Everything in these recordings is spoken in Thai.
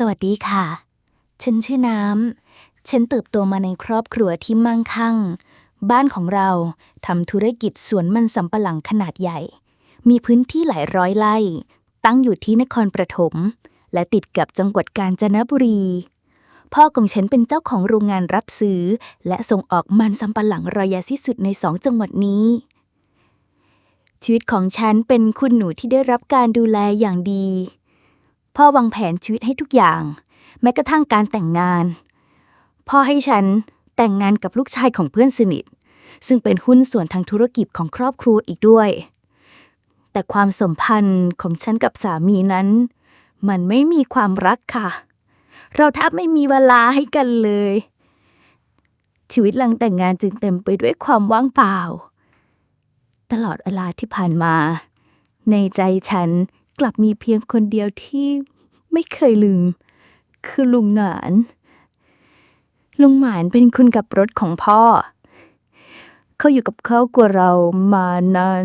สวัสดีค่ะ ฉันชื่อน้ำ ฉันเติบโตมาในครอบครัวที่มั่งคั่ง บ้านของเราทำธุรกิจสวนมันสำปะหลังขนาดใหญ่ มีพื้นที่หลายร้อยไร่ ตั้งอยู่ที่นครปฐม และติดกับจังหวัดกาญจนบุรี พ่อของฉันเป็นเจ้าของโรงงานรับซื้อ และส่งออกมันสำปะหลังรอยใหญ่ที่สุดในสองจังหวัดนี้ชีวิตของฉันเป็นคุณหนูที่ได้รับการดูแลอย่างดี พ่อวางแผนชีวิตให้ทุกอย่าง แม้กระทั่งการแต่งงาน พ่อให้ฉันแต่งงานกับลูกชายของเพื่อนสนิท ซึ่งเป็นหุ้นส่วนทางธุรกิจของครอบครัวอีกด้วย แต่ความสัมพันธ์ของฉันกับสามีนั้น มันไม่มีความรักค่ะ เราแทบไม่มีเวลาให้กันเลย ชีวิตหลังแต่งงานจึงเต็มไปด้วยความว่างเปล่า ตลอดเวลาที่ผ่านมา ในใจฉัน กลับมีเพียงคนเดียวที่ไม่เคยลืม คือลุงหนาน ลุงหมานเป็นคนกับรถของพ่อ เขาอยู่กับครอบครัวเรามานาน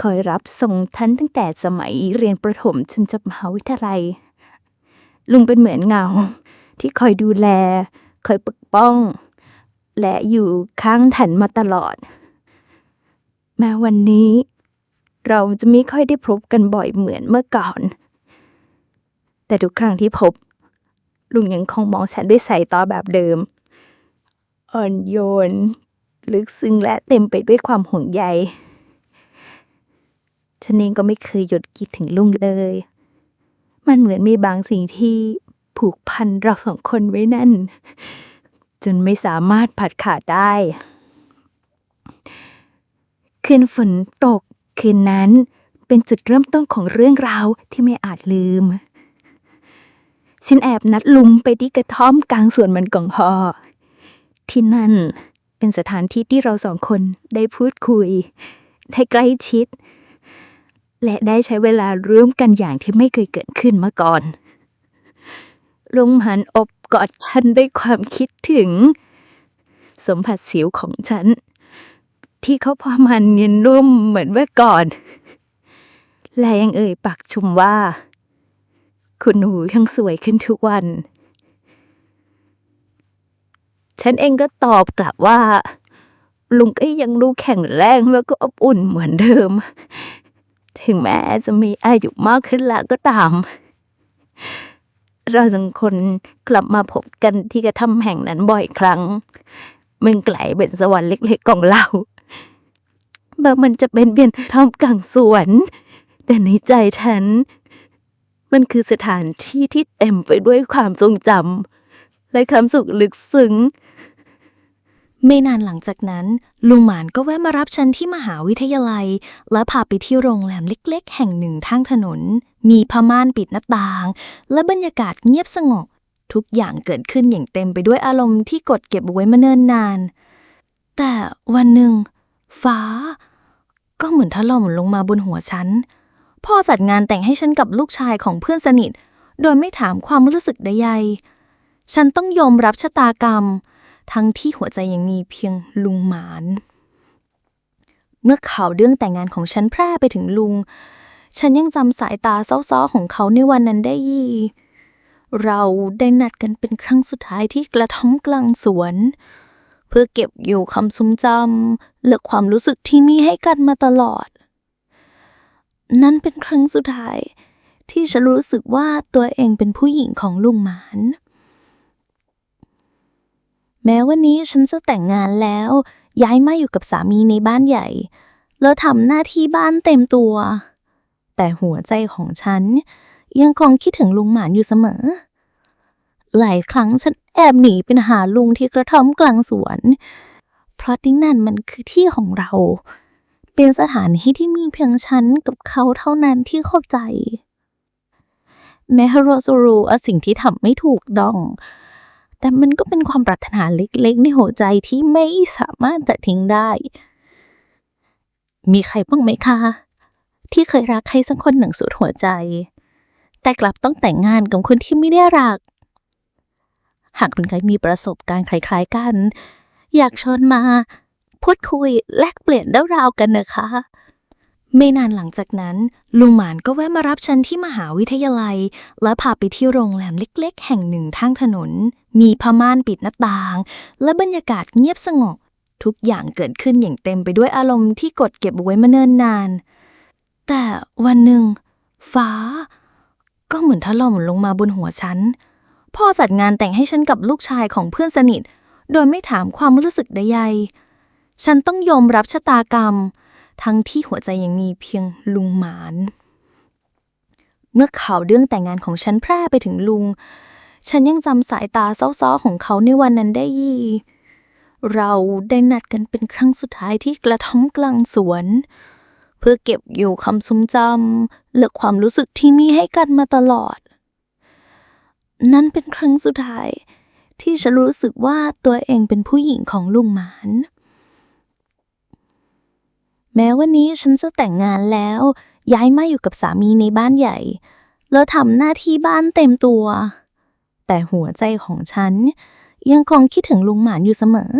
คอยรับส่งท่านตั้งแต่สมัยเรียนประถมจนจบมหาวิทยาลัย ลุงเป็นเหมือนเงา ที่คอยดูแล คอยปกป้อง และอยู่ข้างฉันมาตลอด แม้วันนี้ เราจะไม่ค่อยได้พบกันบ่อยเหมือนเมื่อก่อน แต่ทุกครั้งที่พบ ลุงยังคงมองฉันด้วยสายตาแบบเดิม อ่อนโยน ลึกซึ้งและเต็มไปด้วยความห่วงใย ฉันเองก็ไม่เคยหยุดคิดถึงลุงเลย มันเหมือนมีบางสิ่งที่ผูกพันเราสองคนไว้นั่น จนไม่สามารถผัดขาดได้ คืนฝนตก คืนนั้นเป็นจุดเริ่มต้นของเรื่องราวที่ไม่อาจลืม ฉันแอบนัดลุงไปที่กระท่อมกลางสวนมันกองพอที่นั่นเป็นสถานที่ที่เราสองคนได้พูดคุย ได้ใกล้ชิด และได้ใช้เวลาร่วมกันอย่างที่ไม่เคยเกิดขึ้นมาก่อนลุงหันอบกอดฉันด้วยความคิดถึง สมผัสสิวของฉัน ที่เขาพอมันเนียนนุ่มเหมือนเมื่อก่อน และยังเอ่ยปากชมว่า คุณหนูยังสวยขึ้นทุกวัน ฉันเองก็ตอบกลับว่า ลุงก็ยังดูแข็งแรงแล้วก็อบอุ่นเหมือนเดิม ถึงแม้จะมีอายุมากขึ้นแล้วก็ตามเราทั้งคนกลับมาพบกันที่กระท่อมแห่งนั้นบ่อยครั้งมันไกลเป็นสวรรค์เล็กๆของเรา แม้มันจะเป็นเพียงท่อมกลางสวน แต่ในใจฉัน มันคือสถานที่ที่เต็มไปด้วยความทรงจำและความสุขลึกซึ้ง ไม่นานหลังจากนั้น ลุงหมานก็แวะมารับฉันที่มหาวิทยาลัย และพาไปที่โรงแรมเล็ก ๆ แห่งหนึ่งทางถนน มีผ้าม่านปิดหน้าต่าง และบรรยากาศเงียบสงบทุกอย่างเกิดขึ้นอย่างเต็มไปด้วยอารมณ์ที่กดเก็บไว้มาเนิ่นนาน แต่วันหนึ่ง ฟ้า เหมือนถล่มลงมาบนหัวฉัน พ่อจัดงานแต่งให้ฉันกับลูกชายของเพื่อนสนิท โดยไม่ถามความรู้สึกใดๆ ฉันต้องยอมรับชะตากรรม ทั้งที่หัวใจยังมีเพียงลุงหมาน เมื่อข่าวเรื่องแต่งงานของฉันแพร่ไปถึงลุง ฉันยังจำสายตาเศร้าๆของเขาในวันนั้นได้ยีเราได้นัดกันเป็นครั้งสุดท้ายที่กระท่อมกลางสวน เพื่อเก็บอยู่คำทรงจำและความรู้สึกที่มีให้กันมาตลอด นั่นเป็นครั้งสุดท้าย ที่ฉันรู้สึกว่าตัวเองเป็นผู้หญิงของลุงหมาน แม้วันนี้ฉันจะแต่งงานแล้ว ย้ายมาอยู่กับสามีในบ้านใหญ่ แล้วทำหน้าที่บ้านเต็มตัว แต่หัวใจของฉันยังคงคิดถึงลุงหมานอยู่เสมอ หลายครั้งฉันแอบหนีไปหาลุงที่กระท่อมกลางสวน เพราะที่นั่นมันคือที่ของเรา เป็นสถานที่ที่มีเพียงฉันกับเขาเท่านั้นที่เข้าใจ แม้เราจะรู้ว่าสิ่งที่ทำไม่ถูกต้องแต่มันก็เป็นความปรารถนาเล็กๆ ในหัวใจที่ไม่สามารถจะทิ้งได้ มีใครบ้างไหมคะ ที่เคยรักใครสักคนหนึ่งสุดหัวใจ แต่กลับต้องแต่งงานกับคนที่ไม่ได้รัก หากคุณใครมีประสบการณ์คล้ายๆกัน อยากชวนมา พูดคุยแลกเปลี่ยนเรื่องราวกันนะคะ ไม่นานหลังจากนั้น ลุงหมานก็แวะมารับฉันที่มหาวิทยาลัย และพาไปที่โรงแรมเล็กๆ แห่งหนึ่งทางถนน มีผ้าม่านปิดหน้าต่าง และบรรยากาศเงียบสงบทุกอย่างเกิดขึ้นอย่างเต็มไปด้วยอารมณ์ที่กดเก็บไว้มาเนิ่นนาน แต่วันหนึ่ง ฟ้า ก็เหมือนถล่มลงมาบนหัวฉัน พ่อจัดงานแต่งให้ฉันกับลูกชายของเพื่อนสนิท โดยไม่ถามความรู้สึกใดๆ ฉันต้องยอมรับชะตากรรม ทั้งที่หัวใจยังมีเพียงลุงหมาน เมื่อข่าวเรื่องแต่งงานของฉันแพร่ไปถึงลุง ฉันยังจำสายตาเศร้าๆของเขาในวันนั้นได้ยีเราได้นัดกันเป็นครั้งสุดท้ายที่กระท่อมกลางสวน เพื่อเก็บอยู่คำทรงจำและความรู้สึกที่มีให้กันมาตลอด นั่นเป็นครั้งสุดท้าย ที่ฉันรู้สึกว่าตัวเองเป็นผู้หญิงของลุงหมาน แม้วันนี้ฉันจะแต่งงานแล้ว ย้ายมาอยู่กับสามีในบ้านใหญ่ แล้วทำหน้าที่บ้านเต็มตัว แต่หัวใจของฉัน ยังคงคิดถึงลุงหมานอยู่เสมอ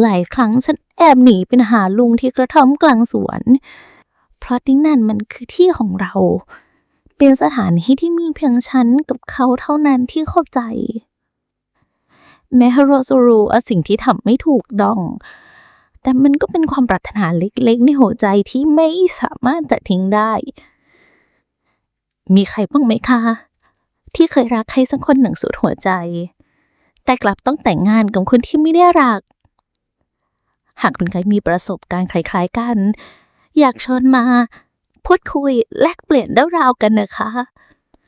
หลายครั้งฉันแอบหนีไปหาลุงที่กระท่อมกลางสวน เพราะที่นั่นมันคือที่ของเรา เป็นสถานที่ที่มีเพียงฉันกับเขาเท่านั้นที่เข้าใจ แม้เราจะรู้ว่าสิ่งที่ทำไม่ถูกต้องแต่มันก็เป็นความปรารถนาเล็กๆ ในหัวใจที่ไม่สามารถจะทิ้งได้ มีใครบ้างไหมคะ ที่เคยรักใครสักคนหนึ่งสุดหัวใจ แต่กลับต้องแต่งงานกับคนที่ไม่ได้รัก หากคุณใครมีประสบการณ์คล้ายๆกัน อยากชวนมา พูดคุยแลกเปลี่ยนเรื่องราวกันนะคะ